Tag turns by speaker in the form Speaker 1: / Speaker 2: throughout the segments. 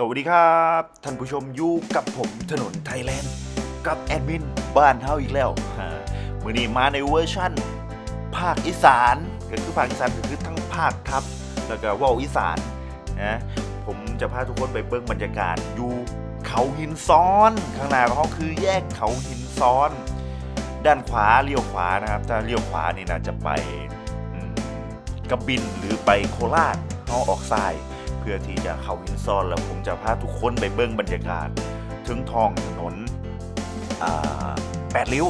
Speaker 1: สวัสดีครับ ท่านผู้ชมอยู่กับผมถนนไทยแลนด์ กับแอดมินบ้านเฮาอีกแล้วมือนี้มาในเวอร์ชั่น ภาคอีสานก็คือภาคอีสานก็คือทั้งภาคทับ แล้วก็ว่าวอีสานนะผมจะพาทุกคนไปเบิ่งบรรยากาศอยู่เขาหินซ้อน ข้างหน้าของเขาคือแยกเขาหินซ้อน ด้านขวาเลี้ยวขวานะครับ ถ้าเลี้ยวขวานี่นะจะไปกระบินหรือไปโคราชเขาออกซ้าย พื่อที่จะเข้าหินซอนแล้วผมจะพาทุกคนไปเบิ่งบรรยากาศ ถึงท้องถนนแปดริ้ว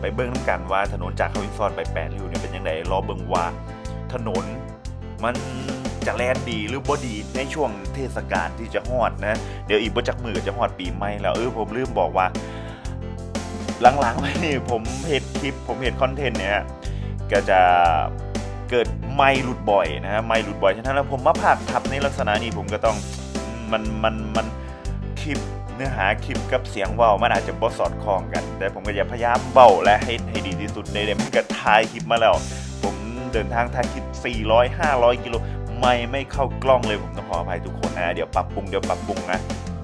Speaker 1: ไปเบิ่งน้ำกันว่าถนนจากเขาหินซอนไปแปดริ้วเนี่ยเป็นยังไงรอเบิ่งว่าถนนมันจะแลนดีหรือบ่ดีในช่วงเทศกาลที่จะฮอดนะ เดี๋ยวอีกบ่จักมือจะฮอดปีใหม่แล้วเออผมลืมบอกว่า หลังๆมานี่ผมเห็นคลิปผมเห็นคอนเทนต์เนี่ยก็จะเกิด ไม่หลุดบ่อยนะฮะไม่หลุดบ่อยฉะนั้นแล้วผมมาพากทับในลักษณะนี้ผมก็ต้องมันมันมันคลิปเนื้อหาคลิปกับเสียงเว้ามันอาจจะบ่สอดคล้องกัน แต่ผมก็จะพยายามเบาและให้ให้ดีที่สุดในเดมันก็ถ่ายคลิปมาแล้ว ผมเดินทางถ่ายคลิป 400 500 กิโลไม่ไม่เข้ากล้องเลยผมต้องขออภัยทุกคนนะเดี๋ยวปรับปรุงเดี๋ยวปรับปรุงนะ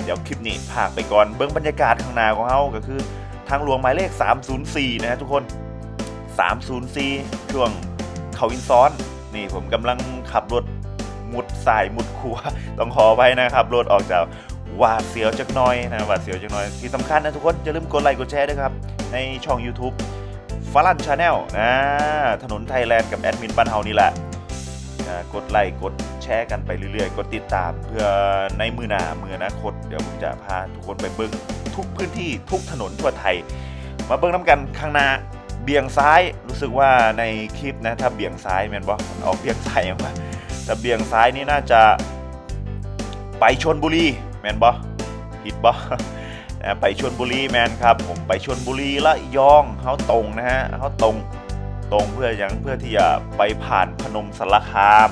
Speaker 1: เดี๋ยวคลิปนี้พากไปก่อนเบื้องบรรยากาศข้างหน้าของเขาก็คือ ทางหลวงหมายเลข 304 นะฮะทุกคน 304 ช่วงเขาอินซ้อน นี่ผมกำลังขับรถมุดสายมุดขัวต้องขอไปนะครับรถออกจากหวาดเสียวจักน้อยนะหวาดเสียวจักน้อยที่สำคัญนะทุกคนอย่าลืมกดไลค์กดแชร์ด้วยครับในช่อง YouTube ฟารันชาแนลนะถนนไทยแลนด์กับแอดมินบ้านเฮานี่แหละกดไลค์กดแชร์กันไปเรื่อยๆ กดติดตามเพื่อในมือหน้ามืออนาคต เดี๋ยวผมจะพาทุกคนไปเบิ้งทุกพื้นที่ทุกถนนทั่วไทย มาเบิ่งน้ำกันข้างหน้า เบี่ยงซ้ายรู้สึกว่าในคลิปนะถ้าเบี่ยงซ้ายแมนบอมันออกเบี่ยงซ้ายออกมาแต่เบี่ยงซ้ายนี่น่าจะไปชนบุรีแมนบอผิดบอนะไปชนบุรีแมนครับผมไปชนบุรีละยองเขาตรงนะฮะเขาตรงตรงเพื่อยังเพื่อที่จะไปผ่านพนมสารคาม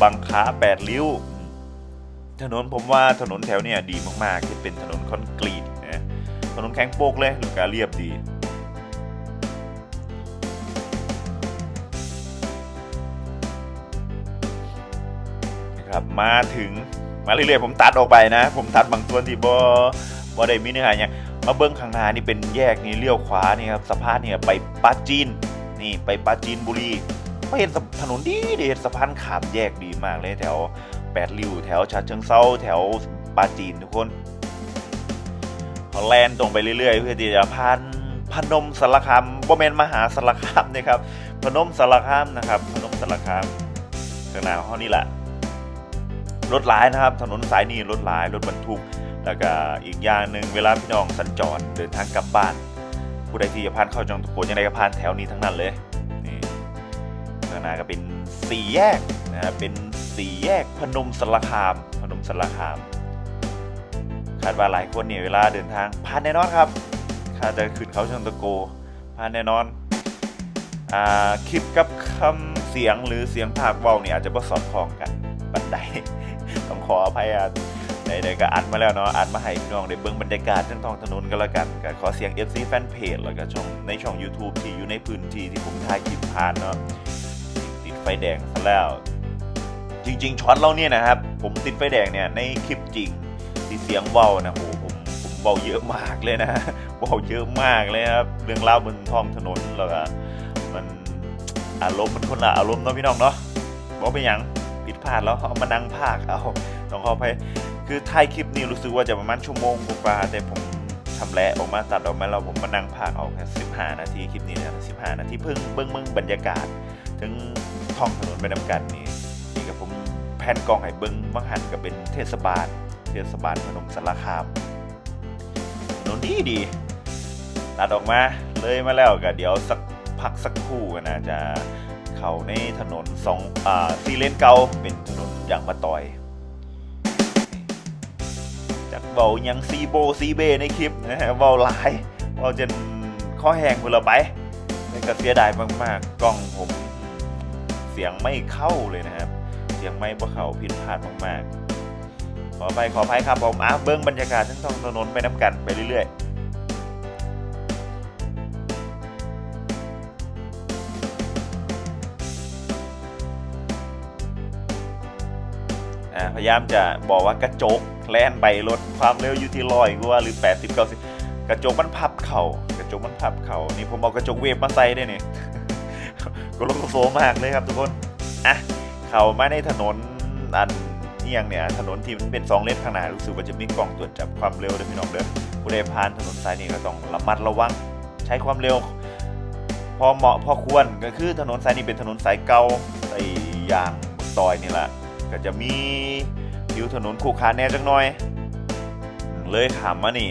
Speaker 1: บางขาแปดริ้ว ถนนผมว่าถนนแถวเนี่ยดีมากๆที่เป็นถนนคอนกรีตนะถนนแข็งโปกเลยหรือการเรียบดี นะครับมาถึงมาเรื่อยๆผมตัดออกไปนะ ผมตัดบางส่วนที่บ่บ่ได้มีเนื้อหาอย่างมาเบิ้งข้างหน้านี่เป็นแยกนี่เลี้ยวขวานี่ครับสะพานเนี่ยไปปาจีนนี่ไปปาจีนบุรีก็เห็นถนนดีดีสะพานขามแยกดีมากเลยแถวแปดริ้วแถวชาเชิงเซาแถวปาจีนทุกคนเขาแลนตรงไปเรื่อยๆ เพื่อที่จะผ่านพนมสารคามบ่แมนมหาสารคามนะครับพนมสารคามนะครับพนมสารคามข้างหน้าของนี่แหละ รถหลายนะครับ ถนนสายนี้รถหลายรถบรรทุก แล้วก็อีกอย่างหนึ่งเวลาพี่น้องสัญจรเดินทางกลับบ้าน ผู้ใดที่จะผ่านเข้าจังหวัดตะโกนยังไงก็ผ่านแถวนี้ทั้งนั้นเลยนี่ข้างหน้าก็เป็นสี่แยกนะเป็นสี่แยกพนมสารคามพนมสารคามคาดว่าหลายคนเนี่ยเวลาเดินทางผ่านแน่นอนครับคาดจะขึ้นเขาเชิงตะโกผ่านแน่นอนอ่าคลิปกับคำเสียงหรือเสียงภาคเบาเนี่ยอาจจะบ่สอดคล้องกันบันได ต้องขออภัยอะใดๆก็อัดมาแล้วเนาะอัดมาให้พี่น้องได้เบิ่งบรรยากาศทั้งท้องถนนกันแล้วกันก็ขอเสียง FC แฟนเพจแล้วก็ช่องในช่อง YouTube ที่อยู่ในพื้นที่ที่ผมถ่ายคลิปผ่านเนาะติดไฟแดงซะแล้ว จริง ๆช็อตเราเนี่ยนะครับ ผมติดไฟแดงเนี่ยในคลิปจริงที่เสียงเบานะโหผมผมเบาเยอะมากเลยนะเบาเยอะมากเลยครับเรื่องเล่าวบนท้องถนนแล้วก็มันอารมณ์มันคนละอารมณ์เนาะพี่น้องเนาะบอกไปยัง ผิดพลาดแล้วเอามานั่งภาคเอาต้องขอไปคือถ่ายคลิปนี้รู้สึกว่าจะประมาณชั่วโมงกว่าแต่ผมชำแหละออกมาตัดออกมาแล้วผมมานั่งภาคเอาแค่สิบห้านาทีคลิปนี้นะสิบห้านาทีเพิ่งเบิ้งเบิ้งบรรยากาศ ถึงท้องถนนไปนำกันนี่นี่กับผมแพนกองให้เบิ้งว่างหันกับเป็นเทศบาล เทศบาลพนมสารคามนนดีดีตัดออกมาเลยมาแล้วก็เดี๋ยวสักพักสักครู่ก็น่าจะ เขาในถนนสองอ่าซีเลนเก่าเป็นถนนยางมะตอย จากเบายังซีโบซีเบในคลิปนะฮะเบาหลายเบาจนข้อแห้งเวลาไปนี่ก็เสียดายมากๆกล้องผม เสียงไม่เข้าเลยนะครับ เสียงไม่บ่เขาผิดพลาดมากๆขอไปขออภัยครับผมอะเบิ้งบรรยากาศทั้งท้องถนนไปน้ำกันไปเรื่อยๆ อะพยายามจะบอกว่ากระจกแล่นไปรถความเร็วอยู่ที่ร้อยกว่าหรือ 80 90 กระจกมันพับเข่ากระจกมันพับเข่านี่ผมเอากระจกเวฟมาใส่ได้เนี่ยก็รถโซมากเลยครับทุกคนอะเข้ามาในถนนอันเอียงเนี่ยถนนที่มันเป็นสองเลนข้างหน้ารู้สึกว่าจะมีกล้องตรวจจับความเร็วด้วยพี่น้องเด้อผู้ใดผ่านถนนสายนี้ก็ต้องระมัดระวังใช้ความเร็ว พอเหมาะพอควรก็คือถนนสายนี้เป็นถนนสายเก่าไอ้ยางซอยนี่แหละ ก็จะมีผิวถนนคู่ขาแน่จังหน่อย เลยถามมานี่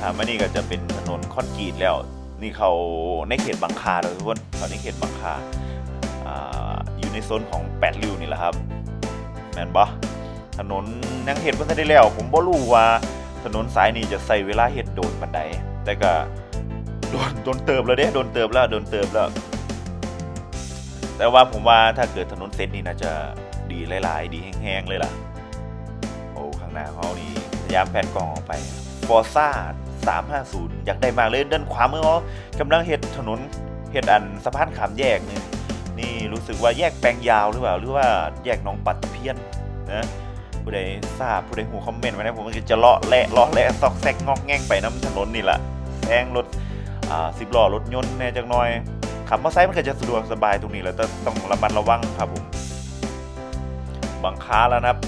Speaker 1: ถามมานี่ก็จะเป็นถนนคอนกรีตแล้ว นี่เขาในเขตบางคาเลยทุกคนเขาในเขตบางคาอาอยู่ในโซนของแปดริ้วนี่แหละครับแมนบ่ถนนยังเห็ดบ่ทันได้แล้ว ผมบ่รู้ว่าถนนสายนี้จะใส่เวลาเฮ็ดโดนปานใดแต่ก็โดนโดนเติบแล้วเด้โดนเติบแล้วโดนเติบแล้ว แต่ว่าผมว่าถ้าเกิดถนนเส้นนี้น่าจะ ดีหลาย ๆ ดีแห้งๆเลยล่ะ โอ้ข้างหน้าเขานี่พยายามแผ่นกล่องออกไปฟอร์ซ่า350 อยากได้มากเลยด้านขวามือเขากำลังเฮ็ดถนนเฮ็ดอันสะพานขามแยกนี่นี่รู้สึกว่าแยกแปลงยาวหรือเปล่า หรือว่าแยกหน้องปัดเพี้ยนนะผู้ใดทราบผู้ใดหูคอมเมนต์มานะผมจะเลาะแหละเลาะแหละซอกแซกงอกแง่งไปน้ำถนนนี่แหละแซงรถอ่าสิบล้อรถยนต์แน่จังหน่อยขับมอเตอร์ไซค์มันก็จะสะดวกสบายตรงนี้แหล้วแต่ต้องระมัดระวังครับผม บางค้าแล้วนะครับ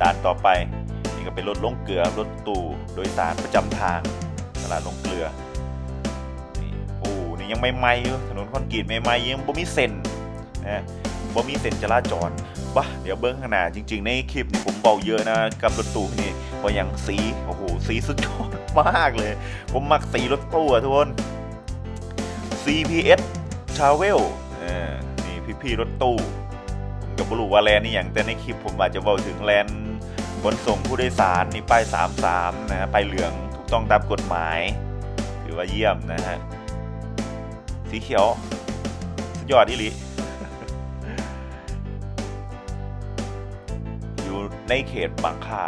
Speaker 1: ด่านต่อไปนี่ก็เป็นรถลงเกลือรถตู้โดยสารประจำทางตลาดลงเกลือนี่โอ้นี่ยังไม่ไหม้อยู่ถนนคอนกรีตไม่ไหม้ยังบ่มีเส้นนะบ่มีเส้นจราจรวะเดี๋ยวเบิ้งข้างหน้าจริง ๆ ในคลิปนี่ผมเบาเยอะนะกับรถตู้นี่ว่าอย่างสีโอ้โหสีสุดยอดมากเลย ผมมักสีรถตู้อะทุกคน CPS Travel เออนี่พี่ๆรถตู้ ก็บ่รู้ว่าแลนนี่อย่างแต่ในคลิปผมอาจจะเว้าถึงแลนขนส่งผู้โดยสารนี่ป้าย 33 นะฮะป้ายเหลืองถูกต้องตามกฎหมาย ถือว่าเยี่ยมนะฮะสีเขียวสุดยอดอีลีอยู่ในเขตบางค่า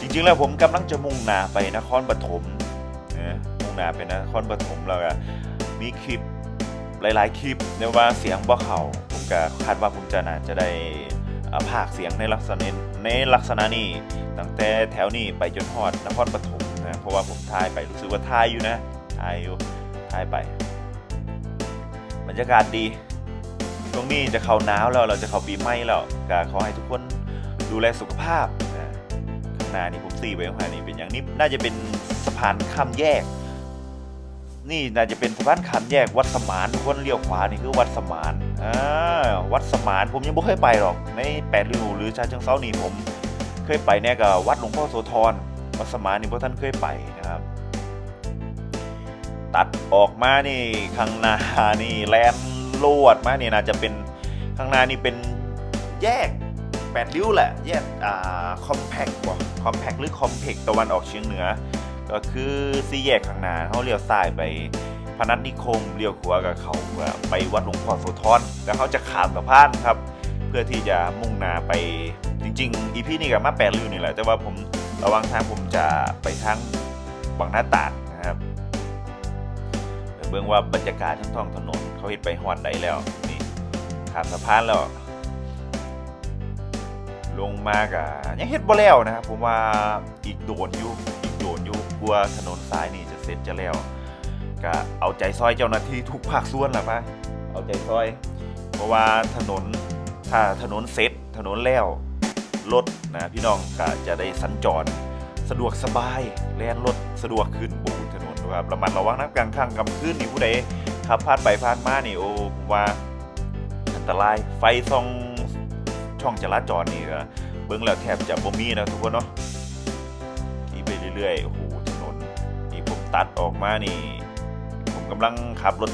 Speaker 1: จริงๆแล้วผมกำลังจะมุ่งหน้าไปนครปฐมนะมุ่งหน้าไปนครปฐมแล้วก็มีคลิปหลายๆคลิปเรียกว่าเสียงบ่เขา ก็คาดว่าผมจะน่าจะได้อ่าภาคเสียงในลักษณะนี้ในลักษณะนี้ตั้งแต่แถวนี้ไปจนฮอดนครปฐมนะเพราะว่าผมทายไปรู้สึกว่าทายอยู่นะทายอยู่ทายไป บรรยากาศดีช่วงนี้จะเข้าหนาวแล้วเราจะเข้าปีใหม่แล้วก็ขอให้ทุกคนดูแลสุขภาพนะข้างหน้านี่ผมซีไปข้างหน้านี่เป็นอย่างนี้น่าจะเป็นสะพานข้ามแยก นี่น่าจะเป็นสะพานข้ามแยกวัดสมานคนเลี้ยวขวานี่คือวัดสมานอ่าวัดสมานผมยังไม่เคยไปหรอก ในแปดริ้วหรือชาเชิงเซานี่ผม เคยไปเนี่ยกับวัดหลวงพ่อโสธรวัดสมานนี่พวกท่านเคยไปนะครับ ตัดออกมานี่ข้างหน้านี่แลนลวดมานี่น่าจะเป็นข้างหน้านี่เป็นแยกแปดริ้วแหละแยกอ่าคอมแพกกว่าคอมแพกหรือคอมเพกตะวันออกเฉียงเหนือ ก็คือสี่แยกข้างหน้าเขาเลี้ยวซ้ายไปพนัสนิคมเลี้ยวขวากับเขาไปวัดหลวงพ่อโสธรแล้วเขาจะขามสะพานครับ เพื่อที่จะมุ่งหน้าไปจริงๆอีพีนี่กับมาแปดริ้วนี่แหละแต่ว่าผมระวังทางผมจะไปทางบางหน้าตาดนะครับเบิ่งว่าบรรยากาศทั้งท้องถนนเขาเห็นไปฮอนใดแล้วนี่ข้ามสะพานแล้วลงมากะยังเฮ็ดบ่แล้วนะครับผมว่าอีกโดนอยู่ อีกโดนอยู่กลัวถนนสายนี่จะเสร็จจะแล้วก็เอาใจซอยเจ้าหน้าที่ทุกภาคส่วนละปะเอาใจซอย เพราะว่าถนนถ้าถนนเสร็จถนนแล้วรถนะพี่น้องก็จะได้สัญจร สะดวกสบายแล่นรถสะดวกขึ้นบนถนนนะครับระมัดระวังนักกลางค่ำกลางคืนนี่ผู้ใดขับผ่านไปผ่านมานี่โอ้ผมว่าอันตรายไฟส่องช่องจราจรนี่ก็เบิ่งแล้วแทบจะบ่มีนะทุกคนเนาะ เรื่อยๆ โอ้โห ถนน นี่ผมตัดออกมานี่ ผมกำลังขับรถ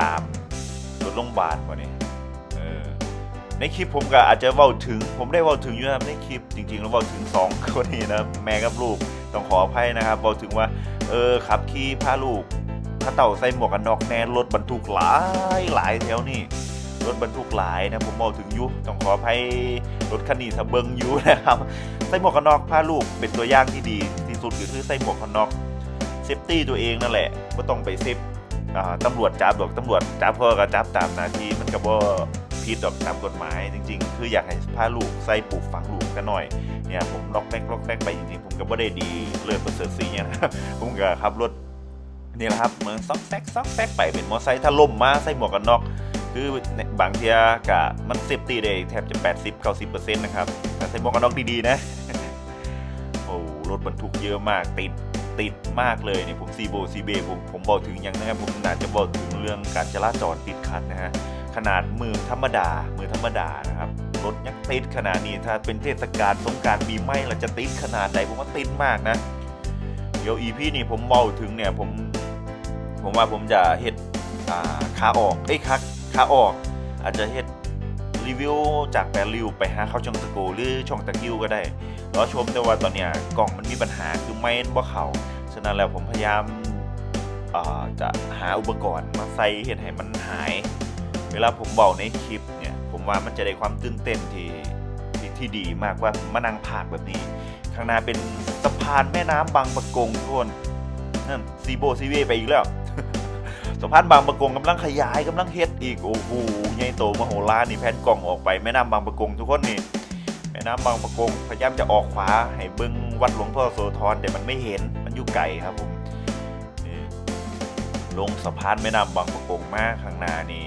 Speaker 1: ตามรถโรงพยาบาลวะเนี่เออในคลิปผมก็อาจจะเว้าถึง ผมได้เว้าถึงอยู่นะครับในคลิปจริงๆแล้วเว้าถึงสองคนนี้นะแม่กับลูกต้องขออภัยนะครับเว้าถึงว่าเออขับขี่พาลูกถ้าเต่าใส่หมวกกันน็อกแน่รถบรรทุกหลายหลายแถวนี่ รถบรรทุกหลายนะผมเว้าถึงยู่ต้องขออภัยรถคันนี้ถ้าเบิงยู่นะครับใส่หมวกกันน็อกพาลูกเป็นตัวอย่างที่ดีที่สุดก็คือใส่หมวกกันน็อกเซฟตี้ตัวเองนั่นแหละไม่ต้องไปเซฟตำรวจจับดอกตำรวจจับเพื่อก็จับตามหน้าที่มันก็บ่ผิดผิดอกตามกฎหมาย จริง ๆ คืออยากให้พาลูกใส่ปลูกฝังลูกกันหน่อยเนี่ยผมล็อกแรกล็อกแรกไปจริงๆผมก็บ่ได้ดีเลิศประเสริฐสีเนี่ยนะผมก็ขับรถนี่แหละครับเหมือนซอกแซกซอกแซกไปเป็นมอไซค์ถ้าล่มมาใส่หมวกกันน็อก คือบางเทียกะมันเซฟตี้ได้แทบจะ 80 90%นะครับแต่ใส่หมวกกันน็อกดีๆนะ โอ้รถบรรทุกเยอะมากติดติดมากเลยเนี่ยผมซีโบซีเบผมผมบอกถึงอย่างนะครับผมน่าจะบอกถึงเรื่องการจราจรติดขัดนะฮะขนาดมือธรรมดามือธรรมดานะครับรถยังติดขนาดนี้ถ้าเป็นเทศกาลสงการปีใหม่เราจะติดขนาดไหนผมว่าติดมากนะเดี๋ยวอีพี่นี่ผมเมาถึงเนี่ยผม ผมว่าผมจะเฮ็ดอ่าขาออกเอ้ยขา ขาออก อาจจะเฮ็ดรีวิวจากแปรริวไปหาเข้าช่องตะโกหรือช่องตะกิ้วก็ได้รอชมแต่ว่าตอนเนี้ยกล่องมันมีปัญหาคือไม่นบ่เขาฉะนั้นแล้วผมพยายามจะหาอุปกรณ์มาใส่เห็นให้มันหาย เวลาผมบอกในคลิปเนี่ยผมว่ามันจะได้ความตื่นเต้นที่ที่ที่ดีมากว่ามานั่งพากแบบนี้ ข้างหน้าเป็นสะพานแม่น้ำบางปะกงทุกคนนั่นซีโบซีเวไปอีกแล้ว สะพานบางประกงกำลังขยายกำลังเฮ็ดอีก โอ้โหใหญ่โตมโหฬารนี่แผ่นกล่องออกไปแม่น้ำบางประกงทุกคนนี่แม่น้ำบางประกงพยายามจะออกขวาให้เบิ้งวัดหลวงพ่อโสธรแต่มันไม่เห็นมันอยู่ไกลครับผมลงสะพานแม่น้ำบางประกงมาข้างหน้านี่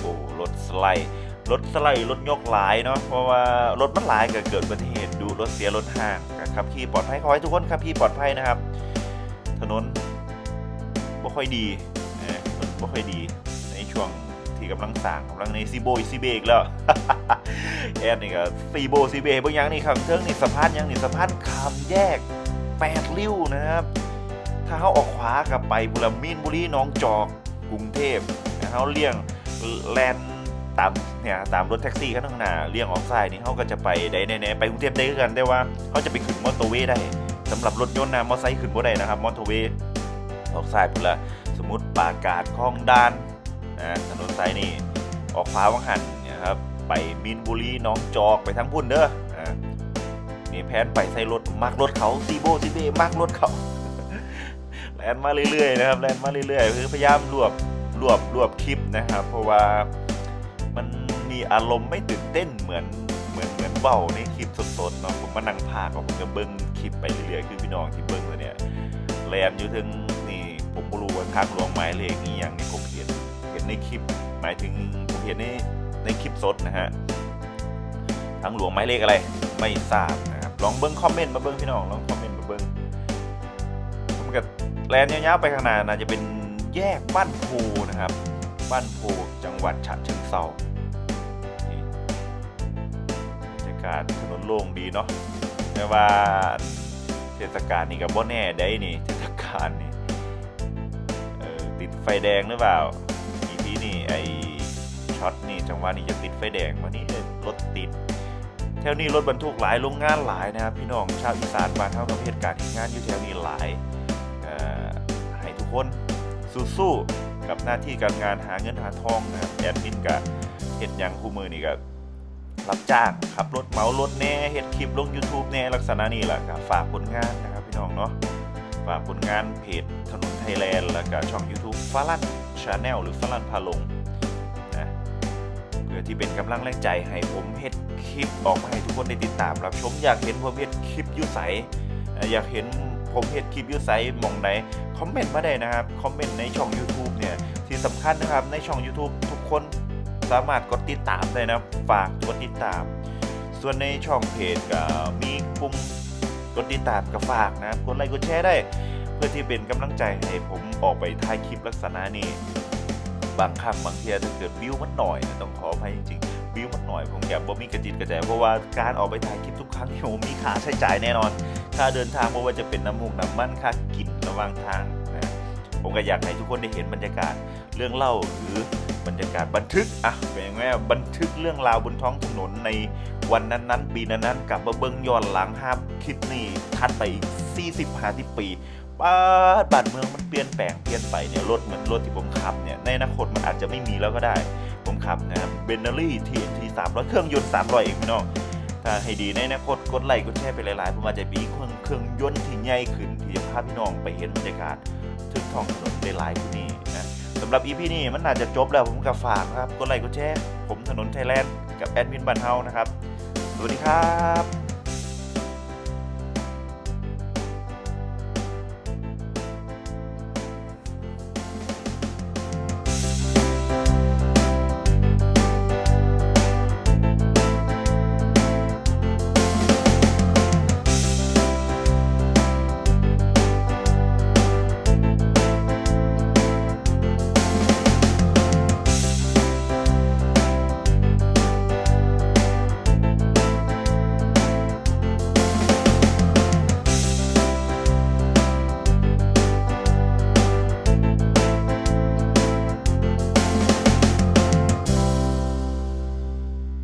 Speaker 1: โอ้รถสไลด์รถสไลด์รถยกหลายเนาะเพราะว่ารถมันหลายเก็เกิดอุบัติเหตุดูรถเสียรถห่างขับขี่ปลอดภัยขอให้ทุกคนขับขี่ปลอดภัยนะครับ ถนนบ่ค่อยดี บ่ค่อยดีในช่วงที่กำลังสร้างกำลังในซีโบซีเบอีกแล้ว แอดนี่ก็ซีโบซีเบเบางอย่างนี่ข้างเทิงนี่สะพานยังนี่สะพานข้ามแยกแปดริ้วนะครับ ถ้าเขาออกขวากลับไปบุรีมีนบุรีน้องจอกกรุงเทพนะเขาเลี่ยงแลนตามเนี่ยตามรถแท็กซี่ข้างหน้าเลี่ยงออกซ้ายนี่เขาก็จะไปได้แน่ๆไปกรุงเทพได้คือกันได้ว่าเขาจะไปขึ้นมอเตอร์เวย์ได้สำหรับรถยนต์นะมอไซค์ขึ้นบ่ได้นะครับมอเตอร์เวย์ออกซ้ายพุ่นละ มมติปากาดคลองดานนะถนนสายนี่ออกขวาวังหันนี่ยครับไปมีนบุรีน้องจอกไปทั้งพุ่นเด้ออ่านี่แพนไปใส่รถมักรถเขาซีโบซีเบมักรถเขาแลนมาเรื่อยๆนะครับแลนมาเรื่อยๆคือพยายามรวบรวบรวบคลิปนะครับ เพราะว่ามันมีอารมณ์ไม่ตื่นเต้นเหมือนเหมือนเหมือนเบาในคลิปสดๆเนาะผมมานั่งพากผมก็เบิ้งคลิปไปเรื่อยๆคือพี่น้องที่เบิ้งเลยเนี่ยแลนอยู่ถึง ผมบ่รู้ว่าทางหลวงหมายเลขนี้อย่างนี้ผมเห็นเห็นในคลิป หมายถึงผมเห็นในในคลิปสดนะฮะทางหลวงหมายเลขอะไรไม่ทราบนะครับลองเบิ้งคอมเมนต์มาเบิ้งพี่น้องลองคอมเมนต์มาเบิ้งผมก็แลนยาวๆไปข้างหน้าน่าจะเป็นแยกบ้านโพนะครับ บ้านโพจังหวัดฉะเชิงเทราบรรยากาศถนนโล่งดีเนาะแต่ว่าเทศกาลนี่กับบ่แน่ได้นี่เทศ ฟแดงหรือเปล่าอีพีนี่ไอช็อตนี่จังหวะนี้จะติดไฟแดงวันนี้รถติดแถวนี้รถบรรทุกหลายโรงงานหลายนะครับพี่น้องชาวอีสานบ้านเท่ากับเหตุการณ์ที่งานอยู่แถวนี้หลายให้ทุกคนสู้ๆกับหน้าที่การงานหาเงินหาทองนะครับแอดมินกับเฮ็ดยังคู่มือนี่ก็รับจ้างขับรถเหมารถแน่เฮ็ดคลิปลง YouTube แน่ลักษณะนี้แหละครับฝากผลงานนะครับพี่น้องเนาะ ฝากผลงานเพจถนนไทยแลนด์ แล้วก็ช่อง YouTube ฟาลันชาแนลหรือฟ้าลันพาลงนะเพื่อที่เป็นกำลังแรงใจให้ผมเฮ็ดคลิปออกมาให้ทุกคนได้ติดตามรับชมอยากเห็นผมเฮ็ดคลิปยุ่ใสอยากเห็นผมเห็นคลิปยูไซต์มองไหนคอมเมนต์มาได้นะครับคอมเมนต์ในช่อง YouTube เนี่ยที่สำคัญนะครับในช่อง YouTube ทุกคนสามารถกดติดตามได้นะฝากกดติดตาม ส่วนในช่องเพจก็มีปุ่ม ดติดตามก็ฝากนะครับกดไลค์กดแชร์ได้ เพื่อที่เป็นกำลังใจให้ผมออกไปถ่ายคลิปลักษณะนี้ บางครั้งบางเทีถ้าเกิดวิวมันหน่อยนะต้องขออภัยจริงๆวิวมันหน่อยผมอยากบ่มีกระจิตกระใจเพราะว่าการออกไปถ่ายคลิปทุกครั้งที่ผมมีค่าใช้จ่ายแน่นอน ค่าเดินทางไม่ว่าจะเป็นน้ำมูกน้ำมันค่ากินระหว่างทางนะผมก็อยากให้ทุกคนได้เห็นบรรยากาศเรื่องเล่าหรือบรรยากาศบันทึกอะเป็นยังไงบันทึกเรื่องราวบนท้องถนนใน วันนั้นๆ ปีนั้นๆกลับมาเบิ้งย้อนหลังห้าคลิปนี้ทัดไปอีก40 50 ปีบ้านบ้านเมืองมันเปลี่ยนแปลงเปลี่ยนไปเนี่ยรถเหมือนรถที่ผมขับเนี่ยในอนาคตมันอาจจะไม่มีแล้วก็ได้ ผมขับนะครับเบนเนอรี่ TNT 300เครื่องยนต์300เองพี่น้องถ้าให้ดีในอนาคตกดไลค์กดแชร์ไปหลายๆผมอาจจะมีเครื่องเครื่องยนต์ที่ใหญ่ขึ้นที่จะพาพี่น้องไปเห็นบรรยากาศทึกท้องถนนได้หลายที่นี่นะสำหรับ EP นี้มันน่าจจะจบแล้วผมกับฝากนะครับกดไลค์กดแชร์ผมถนนไทยแลนด์กับแอดมินบันเฮานะครับ สวัสดีครับ